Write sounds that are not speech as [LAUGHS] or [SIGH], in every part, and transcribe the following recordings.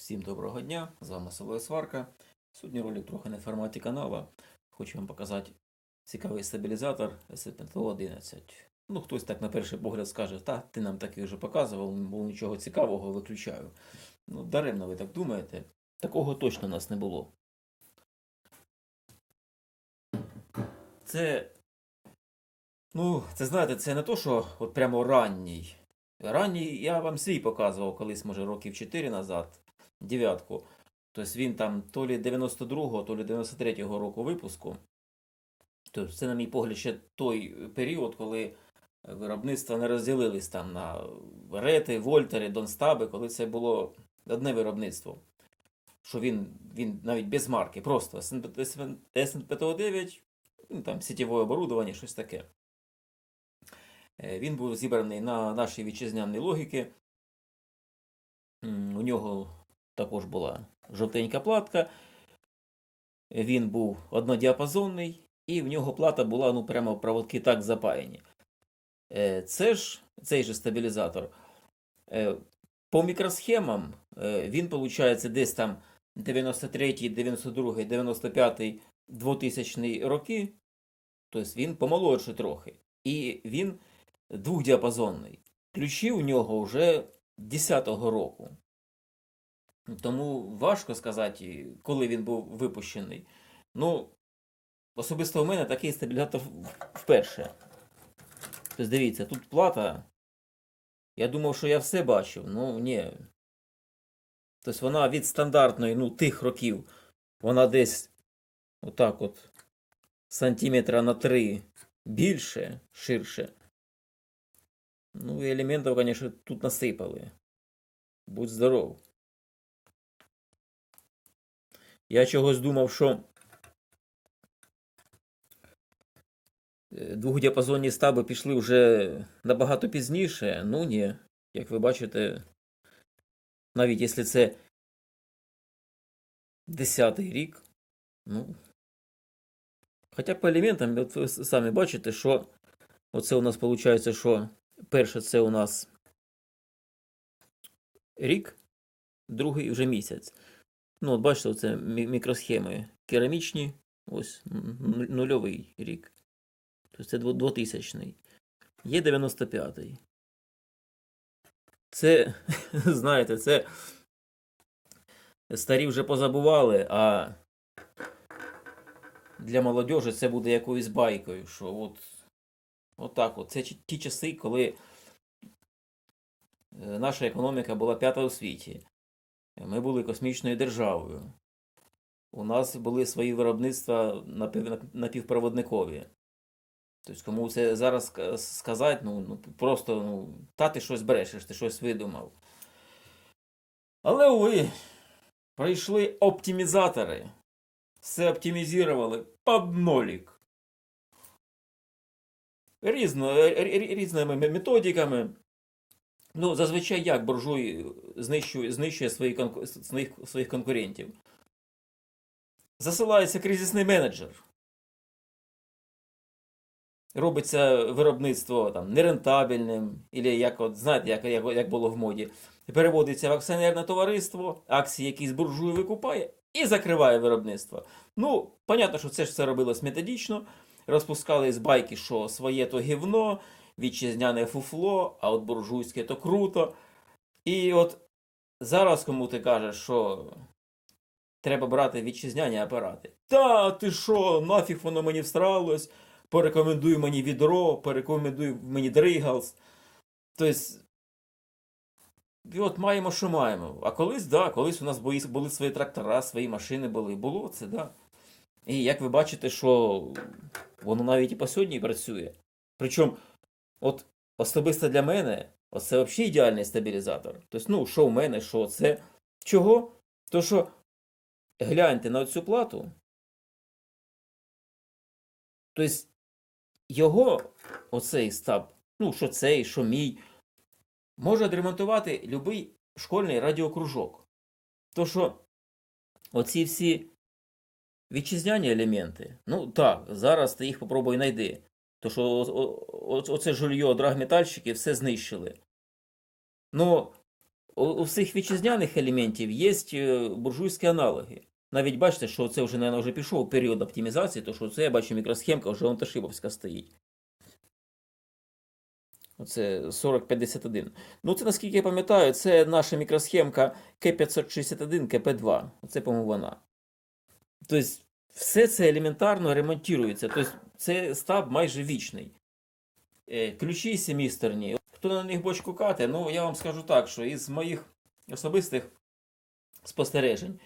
Всім доброго дня, з вами Село Сварка. Сьогодні ролик трохи не в форматі канала. Хочу вам показати цікавий стабілізатор SPTO11. Ну, хтось так на перший погляд скаже, та ти нам такий вже показував, не було нічого цікавого, виключаю. Ну, даремно ви так думаєте. Такого точно у нас не було. Це. Ну, це знаєте, це не то, що от прямо ранній. Ранній я вам свій показував колись, може, років 4 назад, дев'ятку. Тобто він там то лі 92-го, то лі 93-го року випуску. Тобто це, на мій погляд, ще той період, коли виробництва не розділились там на рети, вольтери, донстаби, коли це було одне виробництво. Що він, він навіть без марки, просто СНПТО-9, ну, там сітєве оборудовання, щось таке. Е, Він був зібраний на нашій вітчизняній логіки. У нього також була жовтенька платка. Він був однодіапазонний, і в нього плата була ну, прямо проводки так запаяні. Е, Це ж цей же стабілізатор. е, По мікросхемам е, він, виходить, десь там 93, 92, 95, 2000 роки. Тобто він помолодший трохи. І він двохдіапазонний. Ключі у нього вже 10-го року. Тому важко сказати, коли він був випущений. Ну, особисто у мене такий стабілізатор вперше. Тобто, дивіться, тут плата. Я думав, що я все бачив. Ну, ні. Тобто вона від стандартної, ну, тих років, вона десь отак от сантиметра на 3 більше, ширше. Ну, и элементов, конечно, тут насыпали. Будь здоров. Я чогось думав, що е, двохдіапазонні стаби пішли вже набагато пізніше. Ну ні. Як ви бачите, навіть якщо це 10-й рік, ну. Хоча по елементам, от ви самі бачите, що оце у нас виходить, що Перше, це у нас рік, другий вже місяць. Ну, от бачите, це мікросхеми керамічні, ось нульовий рік. Тобто це 2000-й. Є 95-й. Це, [LAUGHS] знаєте, це старі вже позабували, а для молодежі це буде якоюсь байкою, що от Отак от. Це ті часи, коли е, наша економіка була п'ята у світі. Ми були космічною державою. У нас були свої виробництва напівпроводникові. Тобто, кому це зараз сказати, ну, ну просто, ну, та ти щось брешеш, ти щось видумав. Але уви, прийшли оптимізатори. Все оптимізували під нолік різно, різними методиками. Ну, зазвичай як буржуй знищує, знищує свої, своїх, своїх конкурентів. Засилається кризисний менеджер. Робиться виробництво там, нерентабельним, або як, от, знаєте, як, як, як було в моді. Переводиться в акціонерне товариство, акції якісь буржуй викупає і закриває виробництво. Ну, понятно, що це ж все робилось методично розпускались байки, що своє то гівно, вітчизняне фуфло, а от буржуйське то круто. І от зараз кому ти кажеш, що треба брати вітчизняні апарати. Та ти що, нафіг воно мені встралось, порекомендуй мені відро, порекомендуй мені дригалс. Тобто, і от маємо, що маємо. А колись, да, колись у нас були свої трактора, свої машини були. Було це, да. І як ви бачите, що воно навіть і по сьогодні працює. Причому, от особисто для мене, це взагалі ідеальний стабілізатор. Тобто, ну, що в мене, що це. Чого? То що гляньте на цю плату. Тобто, його, оцей стаб, ну, що цей, що мій, може відремонтувати будь-який школьний радіокружок. То що оці всі Вітчизняні елементи. Ну так, зараз ти їх попробуй знайди. То що оце жульйо драгметальщики все знищили. Ну, у, всіх вітчизняних елементів є е, буржуйські аналоги. Навіть бачите, що це вже, наверное, вже пішов період оптимізації, то що це я бачу мікросхемка вже Онташибовська стоїть. Оце 4051. Ну, це, наскільки я пам'ятаю, це наша мікросхемка К561, КП2. Оце, по-моєму, вона. Тобто, все це елементарно ремонтується. Тобто, це стаб майже вічний. Е, Ключі семістерні. Хто на них бочку кате, ну я вам скажу так, що із моїх особистих спостережень,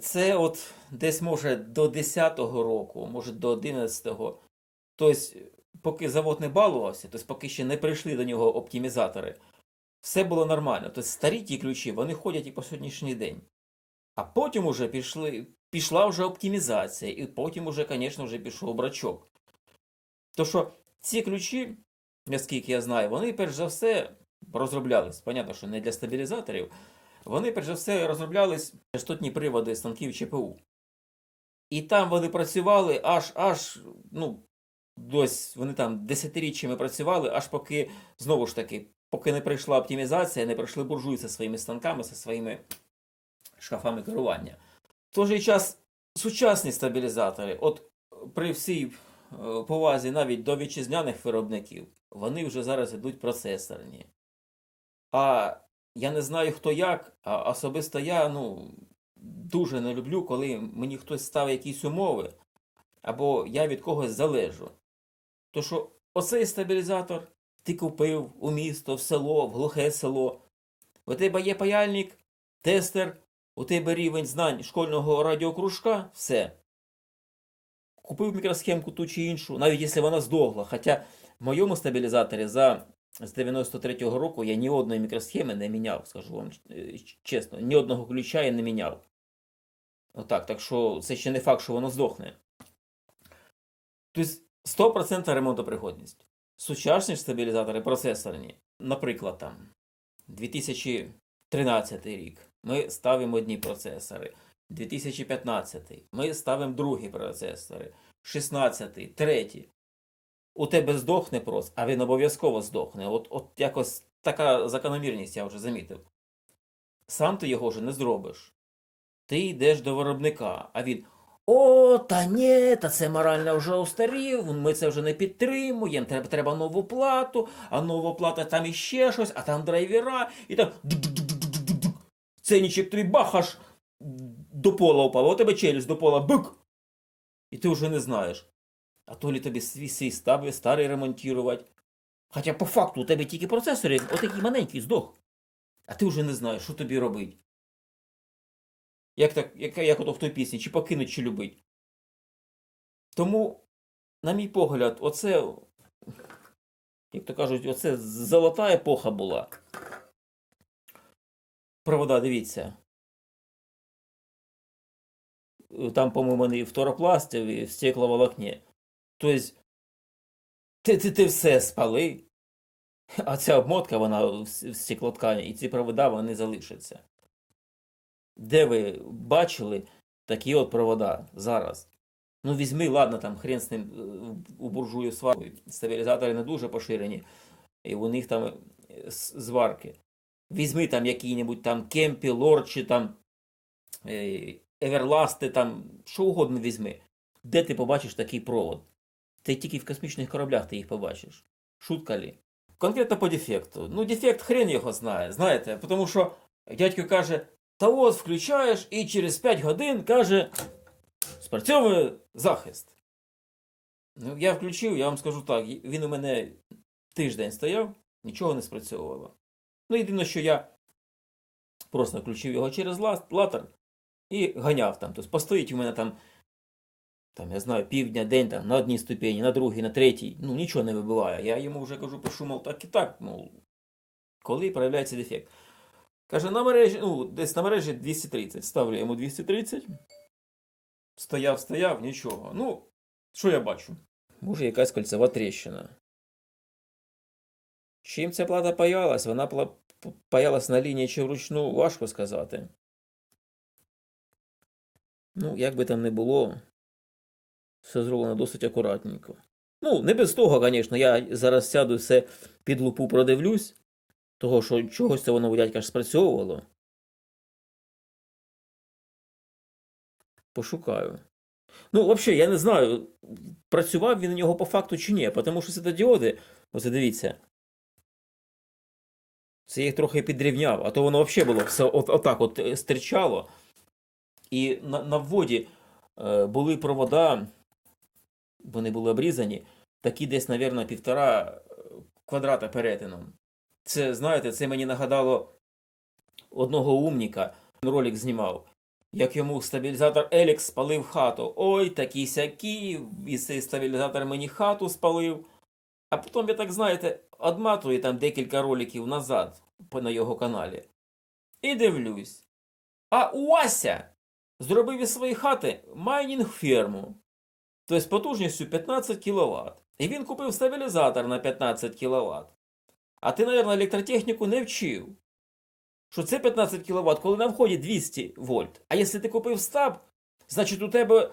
це от десь може до 10-го року, може до 11-го. Тобто, поки завод не балувався, тобто поки ще не прийшли до нього оптимізатори, все було нормально. Тобто старі ті ключі, вони ходять і по сьогоднішній день. А потім уже пішли, пішла вже оптимізація, і потім уже, звісно, вже пішов брачок. То що ці ключі, наскільки я знаю, вони перш за все розроблялись. Понятно, що не для стабілізаторів. Вони перш за все розроблялись частотні приводи станків ЧПУ. І там вони працювали аж аж, ну, дось вони там десятиріччями працювали, аж поки, знову ж таки, поки не прийшла оптимізація, не прийшли буржуї зі своїми станками, зі своїми шкафами керування. В той же час сучасні стабілізатори, от при всій е, повазі навіть до вітчизняних виробників, вони вже зараз йдуть процесорні. А я не знаю хто як, а особисто я ну, дуже не люблю, коли мені хтось ставить якісь умови, або я від когось залежу. То що оцей стабілізатор ти купив у місто, в село, в глухе село. У тебе є паяльник, тестер, у тебе рівень знань школьного радіокружка, все. Купив мікросхемку ту чи іншу, навіть якщо вона здохла. Хоча в моєму стабілізаторі за з 93-го року я ні одної мікросхеми не міняв, скажу вам е, чесно, ні одного ключа я не міняв. Отак, так що це ще не факт, що воно здохне. Тобто 100% ремонтопригодність. Сучасні ж стабілізатори процесорні, наприклад, там 2013 рік ми ставимо одні процесори. 2015 ми ставимо другі процесори. 16, третій. У тебе здохне прос, а він обов'язково здохне. От, от якось така закономірність я вже замітив. Сам ти його вже не зробиш. Ти йдеш до виробника, а він. О, та ні, та це морально вже устарів, ми це вже не підтримуємо, треба, треба нову плату, а нова плата там іще щось, а там драйвера, і там дук-дук-дук-дук-дук-дук. Ценничек тобі бахаш до пола упав, а у тебе челюсть до пола бук. І ти вже не знаєш. А то лі тобі свій свій старий ремонтувати. Хоча по факту у тебе тільки процесори, отакий маленький здох. А ти вже не знаєш, що тобі робити. Як, так, як, як ото в той пісні, чи покинуть, чи любить. Тому, на мій погляд, оце, як то кажуть, оце золота епоха була. Провода, дивіться. Там, по-моєму, і в і в стекловолокні. Тобто, ти, ти, ти все спали, а ця обмотка, вона в стеклоткані, і ці провода, вони залишаться. Де ви бачили такі от провода зараз? Ну, візьми, ладно, там хрен з ним е, у буржуїв сварки. Стабілізатори не дуже поширені, і у них там е, зварки. Візьми там який-небудь там кемпі, лорчі, там е, еверласти, там, що угодно візьми. Де ти побачиш такий провод? Ти тільки в космічних кораблях ти їх побачиш. Шутка лі? Конкретно по дефекту. Ну, дефект хрен його знає, знаєте, тому що дядько каже, та от включаєш і через 5 годин каже, спрацьовує захист. Ну, я включив, я вам скажу так, він у мене тиждень стояв, нічого не спрацьовувало. Ну, єдине, що я просто включив його через латер і ганяв там. Тобто постоїть у мене там, там, я знаю, півдня, день там, на одній ступені, на другій, на третій. Ну, нічого не вибиває. Я йому вже кажу, пишу, мов, так і так, мов, коли проявляється дефект. Каже, на мережі, ну, десь на мережі 230. Ставлю йому 230. Стояв, стояв, нічого. Ну, що я бачу? Може, якась кольцева тріщина. Чим ця плата паялась? Вона паялась на лінії чи вручну, важко сказати. Ну, як би там не було, все зроблено досить акуратненько. Ну, не без того, звісно, я зараз сяду все під лупу продивлюсь, того, що чогось це воно у дядька ж спрацьовувало. Пошукаю. Ну, взагалі, я не знаю, працював він у нього по факту чи ні, тому що світодіоди, оце дивіться. Це їх трохи підрівняв, а то воно взагалі було все от, отак от е, стирчало. І на, на вводі е, були провода, вони були обрізані, такі десь, мабуть, півтора е, квадрата перетином. Це, знаєте, це мені нагадало одного умніка, він ролик знімав, як йому стабілізатор Елікс спалив хату. Ой, такі сякі, і цей стабілізатор мені хату спалив. А потім я так, знаєте, одматую там декілька роликів назад на його каналі. І дивлюсь. А Уася зробив із своєї хати майнінг ферму. Тобто потужністю 15 кВт. І він купив стабілізатор на 15 кВт. А ти, мабуть, електротехніку не вчив. Що це 15 кВт, коли на вході 200 вольт. А якщо ти купив стаб, значить у тебе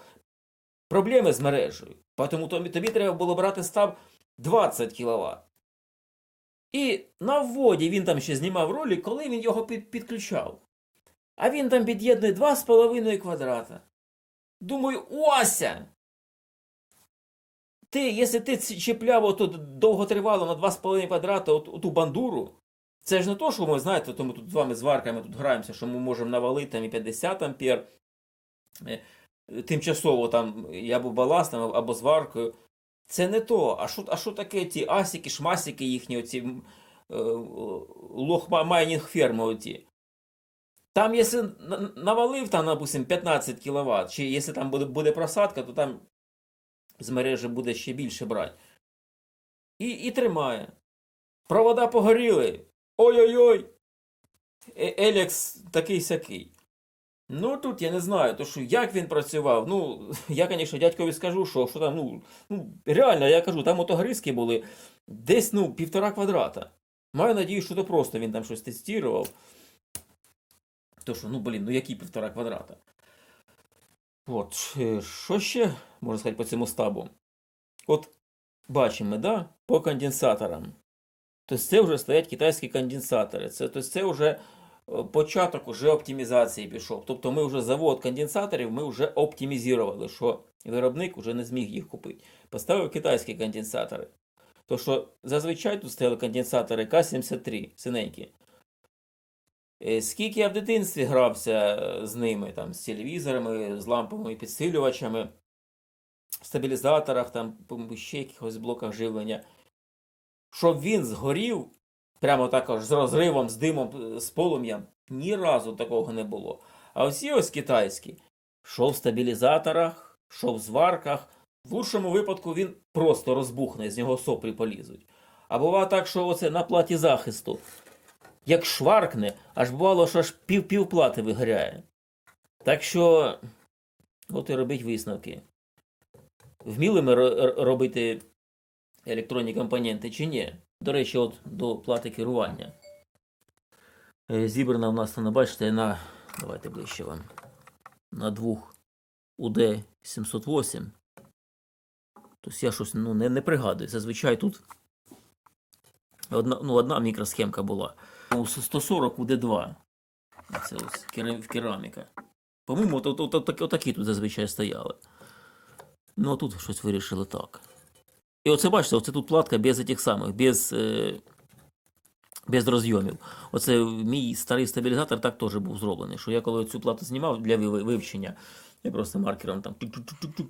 проблеми з мережею. Тому тобі треба було брати стаб 20 кВт. І на вводі він там ще знімав ролик, коли він його під, підключав. А він там під'єднує 2,5 квадрата. Думаю, Ося! Ти, якщо ти чіпляв ото довготривало на 2,5 квадрата от, оту бандуру, це ж не то, що ми, знаєте, то ми тут з вами з варками тут граємося, що ми можемо навалити там і 50 ампер. Е, Тимчасово там або баластом, або з варкою. Це не то. А що, а що таке ті асіки, шмасики їхні, оці е, лох майнінг ферми оті? Там, якщо навалив, там, допустим, 15 кВт, чи якщо там буде, буде просадка, то там з мережі буде ще більше брати. І, і тримає. Провода погоріли. Ой-ой-ой. Е- Елекс такий сякий. Ну тут я не знаю, то що як він працював. Ну, [LAUGHS] я, звісно, дядькові скажу, що, що там, ну, ну, реально, я кажу, там мотогризки були десь ну, півтора квадрата. Маю надію, що то просто він там щось тестував. То що, ну блін, ну які півтора квадрата. От, е, що ще можна сказати по цьому стабу? От бачимо, да, по конденсаторам. Тобто це вже стоять китайські конденсатори. Це, тобто це вже початок уже оптимізації пішов. Тобто ми вже завод конденсаторів ми вже оптимізували, що виробник вже не зміг їх купити. Поставив китайські конденсатори. То що зазвичай тут стояли конденсатори К-73, синенькі. Е, Скільки я в дитинстві грався е, з ними, там, з телевізорами, з ламповими підсилювачами, в стабілізаторах, там, ще якихось блоках живлення, щоб він згорів, прямо також з розривом, з димом, з полум'ям, ні разу такого не було. А всі ось китайські, що в стабілізаторах, що в зварках, в лучшому випадку він просто розбухне, з нього соплі полізуть. А буває так, що оце на платі захисту як шваркне, аж бувало, що аж пів півплати вигоряє. Так що, от і робіть висновки. Вміли ми робити електронні компоненти чи ні? До речі, от до плати керування. Е, Зібрана в нас, вона, бачите, на. Давайте ближче вам. На двох УД 708. Тобто я щось ну, не, не пригадую. Зазвичай тут одна, ну, одна мікросхемка була. У 140 УД2. Це ось кера- кераміка. По-моєму, от, от, от, от, отакі тут зазвичай стояли. Ну, а тут щось вирішили так. І оце бачите, оце тут платка без тих самих, без, е, без розйомів. Оце мій старий стабілізатор так теж був зроблений. Що я коли цю плату знімав для вивчення, я просто маркером там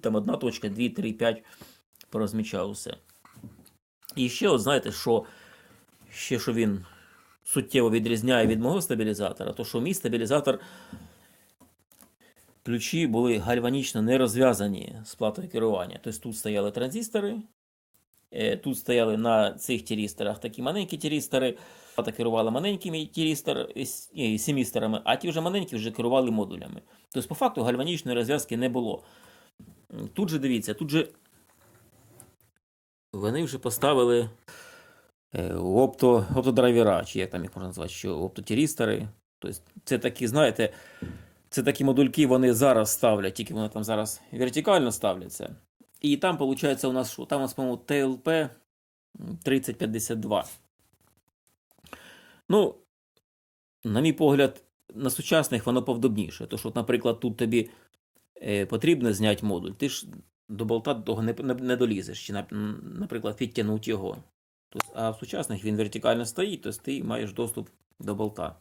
там одна точка, дві, три, п'ять порозмічав усе. І ще, от знаєте, що ще що він суттєво відрізняє від мого стабілізатора, то що мій стабілізатор ключі були гальванічно не розв'язані з платою керування. Тобто тут стояли транзистори, тут стояли на цих тірісторах такі маленькі тірістори, плата керувала маленькими тірістор, ні, семісторами, а ті вже маленькі вже керували модулями. Тобто, по факту, гальванічної розв'язки не було. Тут же дивіться, тут же вони вже поставили е, опто, оптодрайвера, чи як там їх можна назвати, що оптотірістори. Тобто це такі, знаєте, це такі модульки вони зараз ставлять, тільки вони там зараз вертикально ставляться. І там, виходить, у нас що? Там у нас, по-моєму, TLP 3052. Ну, на мій погляд, на сучасних воно повдобніше. Тож, от, наприклад, тут тобі е, потрібно зняти модуль, ти ж до болта того не, не, не долізеш, чи, наприклад, підтягнути його. Тобто, а в сучасних він вертикально стоїть, тобто ти маєш доступ до болта.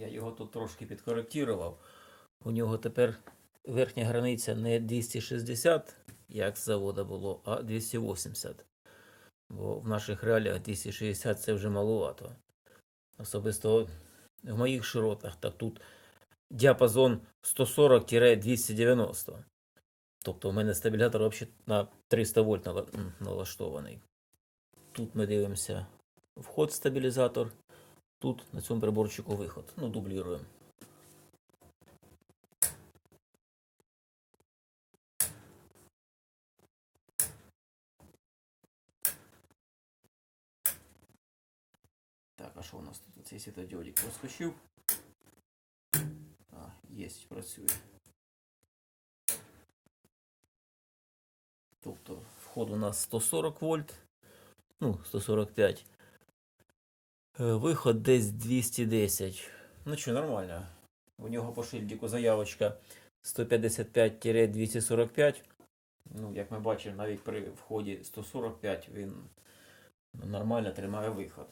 Я його тут трошки підкоректував. У нього тепер верхня границя не 260, як з завода було, а 280. Бо в наших реаліях 260 це вже маловато. Особисто в моїх широтах, так тут діапазон 140-290. Тобто у мене стабілятор взагалі на 300 вольт налаштований. Тут ми дивимося вход стабілізатор. Тут на цьому приборчику виход. Ну, дубліруємо. Так, а що у нас тут? Цей світодіодик проскочив. А, єсть, працює. Тобто вход у нас 140 вольт. Ну, 145. Е, Виход десь 210. Ну що, нормально. У нього по шильдіку заявочка 155-245. Ну, як ми бачимо, навіть при вході 145 він нормально тримає виход.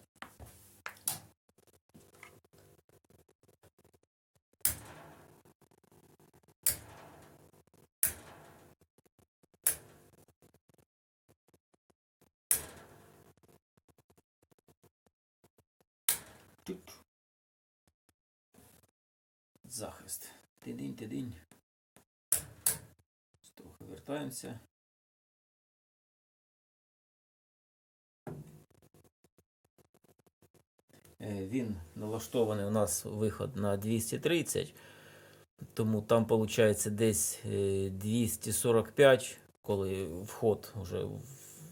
Тут. Захист. Тидинь, тидинь. Трохи вертаємося. Е, Він налаштований у нас виход на 230, тому там виходить десь е, 245, коли вход вже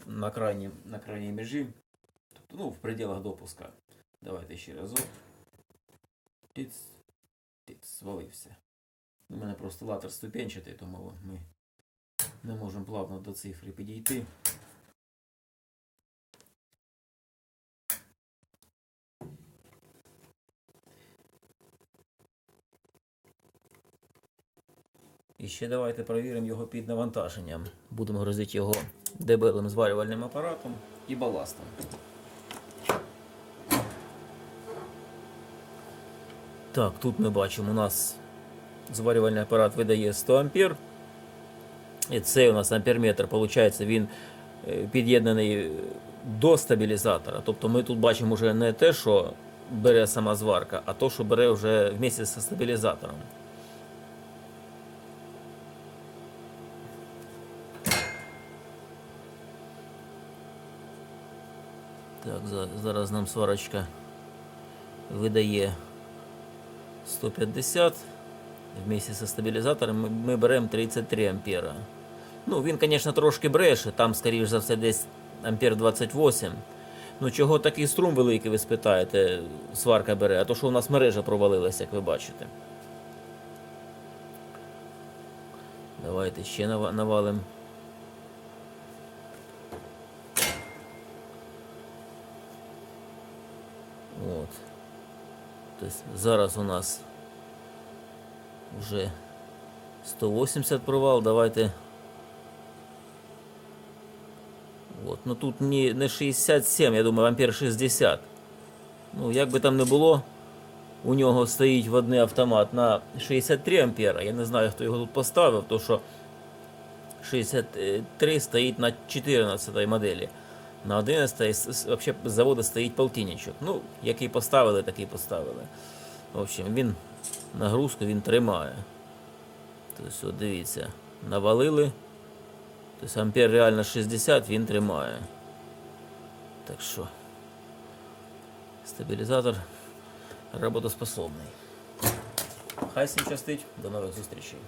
на крайній, на крайній межі, тобто ну, в пределах допуска. Давайте ще разок. Тиц, тиц, звалився. У мене просто латер ступенчатий, тому ми не можемо плавно до цифри підійти. І ще давайте перевіримо його під навантаженням. Будемо грузити його дебелим зварювальним апаратом і баластом. Так, тут ми бачимо, у нас зварювальний апарат видає 100 ампер. І цей у нас амперметр, виходить, він е, під'єднаний до стабілізатора. Тобто ми тут бачимо вже не те, що бере сама зварка, а то, що бере вже вместе зі стабілізатором. Так, зараз нам сварочка видає 150. Вместе со стабілізатором ми, беремо 33 ампера. Ну, він, звісно, трошки бреше, там, скоріш за все, десь ампер 28. Ну, чого такий струм великий, ви спитаєте, сварка бере, а то що у нас мережа провалилася, як ви бачите. Давайте ще нава- навалим. От. Тобто зараз у нас вже 180 провал. Давайте. От. Ну тут не, не 67, я думаю, ампер 60. Ну, як би там не було, у нього стоїть в автомат на 63 ампера. Я не знаю, хто його тут поставив, то що 63 стоїть на 14 моделі. На 11 с- с- вообще з заводу стоїть полтинничок. Ну, який поставили, такий поставили. В общем, він нагрузку він тримає. Тобто, от дивіться, навалили. Тобто ампер реально 60, він тримає. Так що стабілізатор роботоспособний. Хай всім щастить, до нових зустрічей.